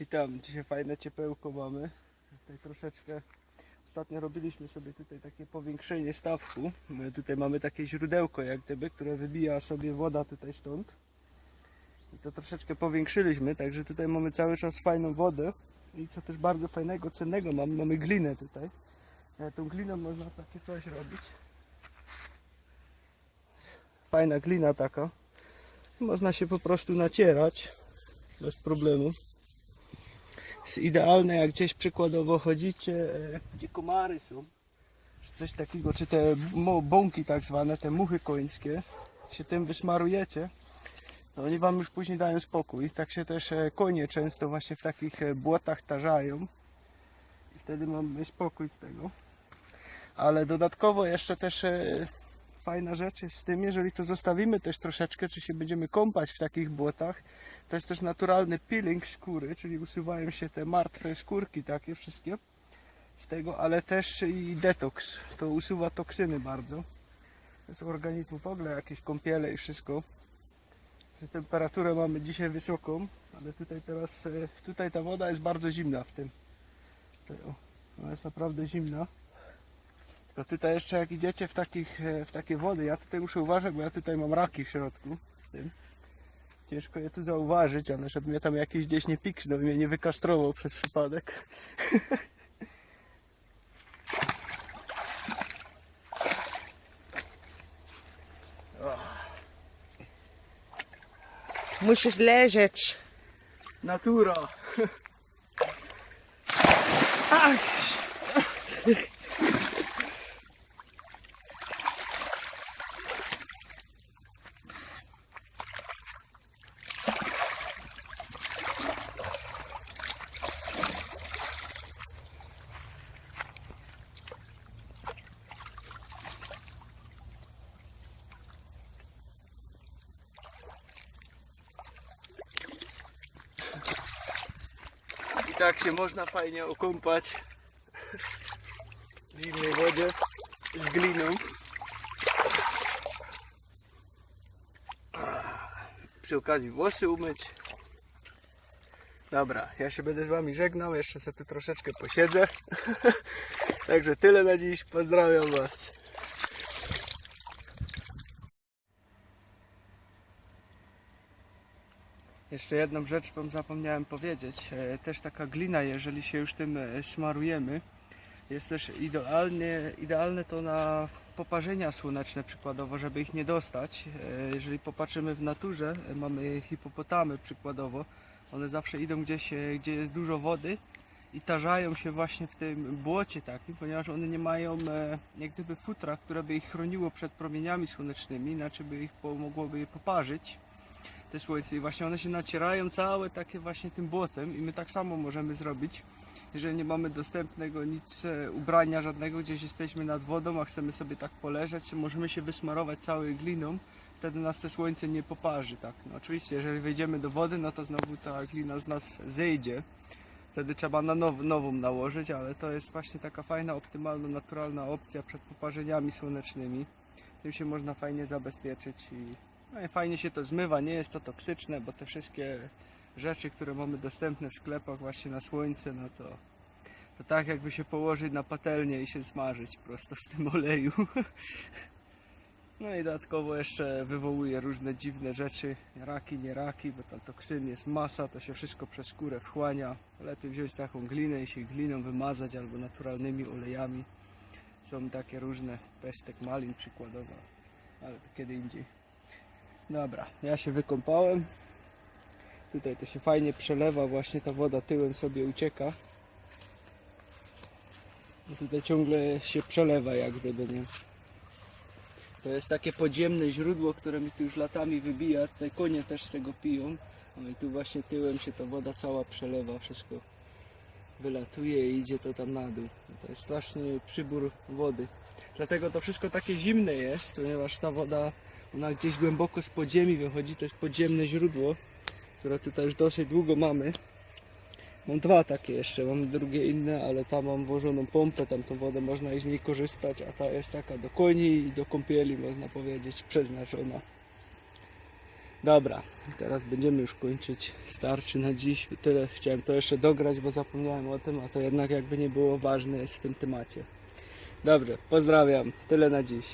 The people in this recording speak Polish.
Witam, dzisiaj fajne ciepełko mamy. Tutaj troszeczkę ostatnio robiliśmy sobie tutaj takie powiększenie stawku. My tutaj mamy takie źródełko jak gdyby, które wybija sobie woda tutaj stąd. I to troszeczkę powiększyliśmy, także tutaj mamy cały czas fajną wodę. I co też bardzo fajnego, cennego mamy, mamy glinę tutaj. E, Tą gliną można takie coś robić. Fajna glina taka. Można się po prostu nacierać bez problemu. Jest idealne jak gdzieś przykładowo chodzicie, e, gdzie komary są, czy coś takiego, czy te bąki tak zwane, te muchy końskie, się tym wysmarujecie, to oni wam już później dają spokój. Tak się też e, konie często właśnie w takich e, błotach tarzają i wtedy mamy spokój z tego. Ale dodatkowo jeszcze też fajna rzecz jest z tym, jeżeli to zostawimy też troszeczkę, czy się będziemy kąpać w takich błotach, to jest też naturalny peeling skóry, czyli usuwają się te martwe skórki takie wszystkie z tego, ale też i detoks. To usuwa toksyny bardzo z organizmu, w ogóle jakieś kąpiele i wszystko. Temperaturę mamy dzisiaj wysoką, ale tutaj teraz, e, tutaj ta woda jest bardzo zimna w tym. Ona jest naprawdę zimna. Tylko tutaj jeszcze jak idziecie w, takich, e, w takie wody, ja tutaj muszę uważać, bo ja tutaj mam raki w środku. W tym. Ciężko je tu zauważyć, ale żeby mnie tam jakiś gdzieś nie piksnął mnie nie wykastrował przez przypadek. Musisz leżeć. Natura! Ach, tak się można fajnie okąpać w zimnej wodzie z gliną. Przy okazji włosy umyć. Dobra, ja się będę z wami żegnał, jeszcze sobie troszeczkę posiedzę. Także tyle na dziś, pozdrawiam was. Jeszcze jedną rzecz wam zapomniałem powiedzieć. E, Też taka glina, jeżeli się już tym e, smarujemy, jest też idealnie, idealne to na poparzenia słoneczne przykładowo, żeby ich nie dostać. E, Jeżeli popatrzymy w naturze, mamy hipopotamy przykładowo, one zawsze idą gdzieś, gdzie jest dużo wody i tarzają się właśnie w tym błocie takim, ponieważ one nie mają jak gdyby futra, które by ich chroniło przed promieniami słonecznymi, inaczej by ich pomogłoby je poparzyć te słońce i właśnie one się nacierają całe takie właśnie tym błotem i my tak samo możemy zrobić. Jeżeli nie mamy dostępnego nic e, ubrania żadnego, gdzieś jesteśmy nad wodą, a chcemy sobie tak poleżeć, to możemy się wysmarować całej gliną, wtedy nas te słońce nie poparzy, tak. No oczywiście, jeżeli wejdziemy do wody, no to znowu ta glina z nas zejdzie. Wtedy trzeba na now, nową nałożyć, ale to jest właśnie taka fajna, optymalna, naturalna opcja przed poparzeniami słonecznymi. Tym się można fajnie zabezpieczyć i no i fajnie się to zmywa, nie jest to toksyczne, bo te wszystkie rzeczy, które mamy dostępne w sklepach właśnie na słońce, no to, to tak jakby się położyć na patelnię i się smażyć prosto w tym oleju. No i dodatkowo jeszcze wywołuje różne dziwne rzeczy, raki, nie raki, bo tam toksyn jest masa, to się wszystko przez skórę wchłania. Lepiej wziąć taką glinę i się gliną wymazać albo naturalnymi olejami. Są takie różne, pestek malin przykładowo, ale to kiedy indziej. Dobra, ja się wykąpałem. Tutaj to się fajnie przelewa, właśnie ta woda tyłem sobie ucieka. I tutaj ciągle się przelewa jak gdyby, nie? To jest takie podziemne źródło, które mi tu już latami wybija. Te konie też z tego piją. No i tu właśnie tyłem się ta woda cała przelewa, wszystko wylatuje i idzie to tam na dół. To jest straszny przybór wody. Dlatego to wszystko takie zimne jest, ponieważ ta woda ona gdzieś głęboko z podziemi wychodzi, to jest podziemne źródło, które tutaj już dosyć długo mamy. Mam dwa takie jeszcze, mam drugie inne, ale tam mam włożoną pompę, tam tą wodę można i z niej korzystać, a ta jest taka do koni i do kąpieli, można powiedzieć, przeznaczona. Dobra, teraz będziemy już kończyć. Starczy na dziś. Tyle chciałem to jeszcze dograć, bo zapomniałem o tym, a to jednak jakby nie było ważne jest w tym temacie. Dobrze, pozdrawiam. Tyle na dziś.